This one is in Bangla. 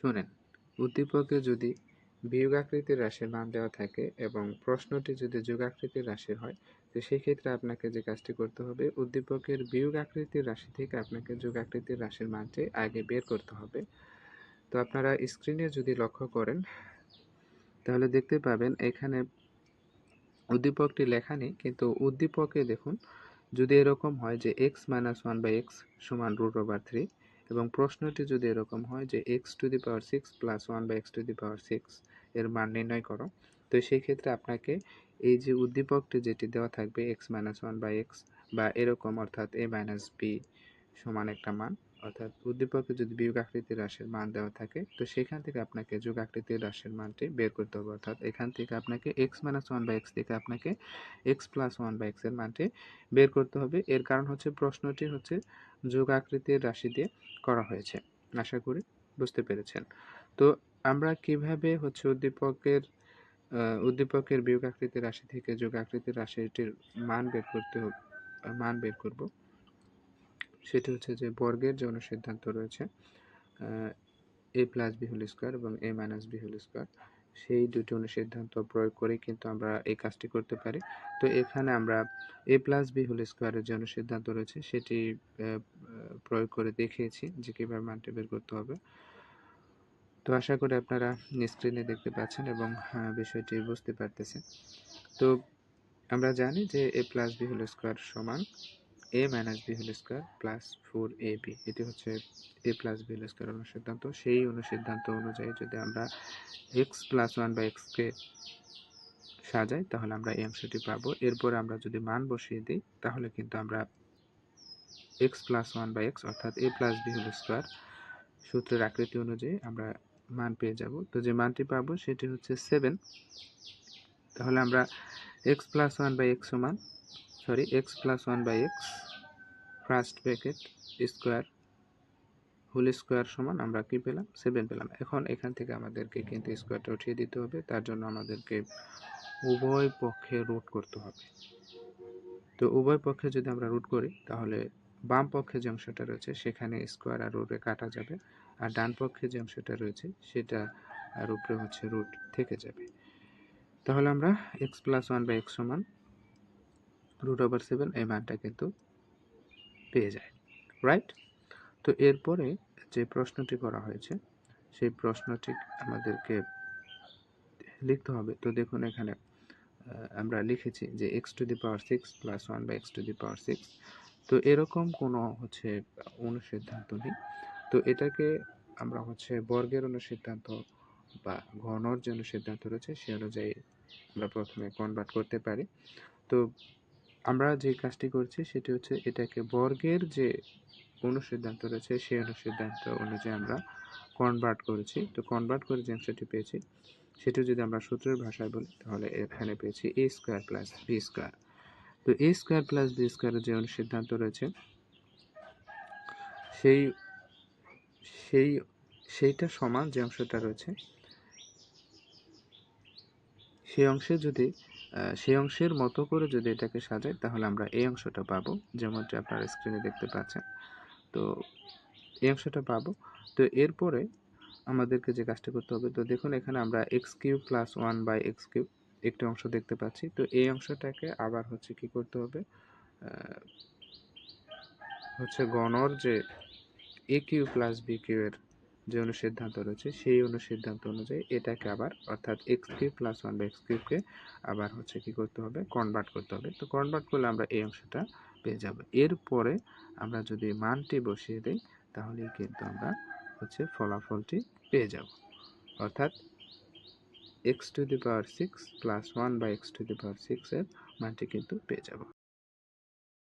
শুনেন, উদ্দীপকে যদি বিয়োগ আকৃতির রাশির মান দেওয়া থাকে এবং প্রশ্নটি যদি যোগাকৃতির রাশির হয়, তো সেই ক্ষেত্রে আপনাকে যে কাজটি করতে হবে, উদ্দীপকের বিয়োগ আকৃতির রাশি থেকে আপনাকে যোগাকৃতির রাশির মানটি আগে বের করতে হবে। তো আপনারা স্ক্রিনে যদি লক্ষ্য করেন, তাহলে দেখতে পাবেন এখানে উদ্দীপকটি লেখা নেই, কিন্তু উদ্দীপকে দেখুন, যদি এরকম হয় যে x minus one by x সমান রুট ওভার থ্রি এবং প্রশ্নটি যদি এরকম হয় যে x to the power six plus one বা x to the power six এর মান নির্ণয় করো, তো সেই ক্ষেত্রে আপনাকে এই যে উদ্দীপকটি যেটি দেওয়া থাকবে x minus one by x বা এরকম অর্থাৎ এ মাইনাস বি সমান একটা মান অর্থাৎ উদ্দীপকে যদি বিয়োগ আকৃতির রাশির মান দেওয়া থাকে, তো সেখান থেকে আপনাকে যোগ আকৃতির রাশির মানটি বের করতে হবে। অর্থাৎ এখান থেকে আপনাকে x minus one by x থেকে আপনাকে এক্স প্লাস ওয়ান বাই এক্সের মানটি বের করতে হবে। এর কারণ হচ্ছে, প্রশ্নটি হচ্ছে যোগ আকৃতির রাশি দিয়ে করা হয়েছে। আশা করি বুঝতে পেরেছেন। তো আমরা কীভাবে হচ্ছে উদ্দীপকের উদ্দীপকের বিয়োগ আকৃতির রাশি থেকে যোগ আকৃতির রাশিটির মান বের করতে হবে মান বের করব? সেটি হচ্ছে যে বর্গের যে অনুসিদ্ধান্ত রয়েছে a plus b whole square এবং a minus b whole square সেই দুটি অনুসিদ্ধান্ত প্রয়োগ করে কিন্তু আমরা এই কাজটি করতে পারি। তো এখানে আমরা এ প্লাস বি হোল স্কোয়ারের যে অনুসিদ্ধান্ত রয়েছে, সেটি প্রয়োগ করে দেখিয়েছি যে কীভাবে মানটি বের করতে হবে। তো আশা করি আপনারা স্ক্রিনে দেখতে পাচ্ছেন এবং বিষয়টি বুঝতে পারতেছেন। তো আমরা জানি যে a plus b whole square সমান a minus b whole square plus four a b এটি হচ্ছে a plus b whole square অনুসিদ্ধান্ত। সেই অনুসিদ্ধান্ত অনুযায়ী যদি আমরা এক্স প্লাস ওয়ান বা এক্সকে সাজাই, তাহলে আমরা এই অংশটি পাবো। এরপর আমরা যদি মান বসিয়ে দিই, তাহলে কিন্তু আমরা x plus one by x অর্থাৎ a plus b whole square সূত্রের আকৃতি অনুযায়ী আমরা মান পেয়ে যাব। তো যে মানটি পাবো, সেটি হচ্ছে সেভেন তাহলে আমরা x plus one by x সমান sorry x plus one by x first bracket square whole square সমান আমরা কি পেলাম? সেভেন পেলাম। এখন এখান থেকে আমাদেরকে কিন্তু স্কোয়ারটা উঠিয়ে দিতে হবে। তার জন্য আমাদেরকে উভয় পক্ষে রুট করতে হবে। তো উভয় পক্ষে যদি আমরা রুট করি, তাহলে বাম পক্ষে যে অংশটা রয়েছে, সেখানে স্কোয়ার আর রুটে কাটা যাবে। আর ডান পক্ষে যে অংশটা রয়েছে, সেটা আর উপরে হচ্ছে রুট থেকে যাবে। তাহলে আমরা x plus one by x সমান রুট ওভার সেভেন এই মানটা কিন্তু পেয়ে যায় রাইট তো এরপরে যে প্রশ্নটি করা হয়েছে, সেই প্রশ্নটি আমাদেরকে লিখতে হবে। তো দেখুন এখানে আমরা লিখেছি যে x to the power six plus one by x to the power six তো এরকম কোনো হচ্ছে অনুসিদ্ধান্ত নেই। তো এটাকে আমরা হচ্ছে বর্গের অনুসিদ্ধান্ত বা ঘনর যে অনুসিদ্ধান্ত রয়েছে, সে অনুযায়ী আমরা প্রথমে কনভার্ট করতে পারি। তো আমরা যে কাজটি করছি সেটি হচ্ছে এটাকে বর্গের যে অনুসিদ্ধান্ত রয়েছে, সেই অনুসিদ্ধান্ত অনুযায়ী আমরা কনভার্ট করেছি। তো কনভার্ট করে যে অংশটি পেয়েছি সেটি যদি আমরা সূত্রের ভাষায় বলি, তাহলে এখানে পেয়েছি a square plus b square তো এ স্কোয়ার প্লাস বি স্কোয়ারের যে অনুসিদ্ধান্ত রয়েছে, সেই সেই, সেইটা সমান যে অংশটা রয়েছে, সেই অংশে যদি সেই অংশের মতো করে যদি এটাকে সাজাই, তাহলে আমরা এই অংশটা পাবো যেমনটি আপনারা স্ক্রিনে দেখতে পাচ্ছেন। তো এই অংশটা পাবো। তো এরপরে আমাদেরকে যে কাজটা করতে হবে, তো দেখুন এখানে আমরা x cube plus one by x cube একটি অংশ দেখতে পাচ্ছি। তো এই অংশটাকে আবার হচ্ছে কি করতে হবে? হচ্ছে গণর যে a cube plus b cube এর যে অনুসিদ্ধান্ত রয়েছে, সেই অনুসিদ্ধান্ত অনুযায়ী এটাকে আবার অর্থাৎ x cube plus one by x কিউবকে আবার হচ্ছে কি করতে হবে কনভার্ট করতে হবে। তো কনভার্ট করলে আমরা এই অংশটা পেয়ে যাব। এরপরে আমরা যদি মানটি বসিয়ে দিই, তাহলেই কিন্তু আমরা হচ্ছে ফলাফলটি পেয়ে যাব। অর্থাৎ x to the power six plus one by x to the power সিক্সের মানটি কিন্তু পেয়ে যাব।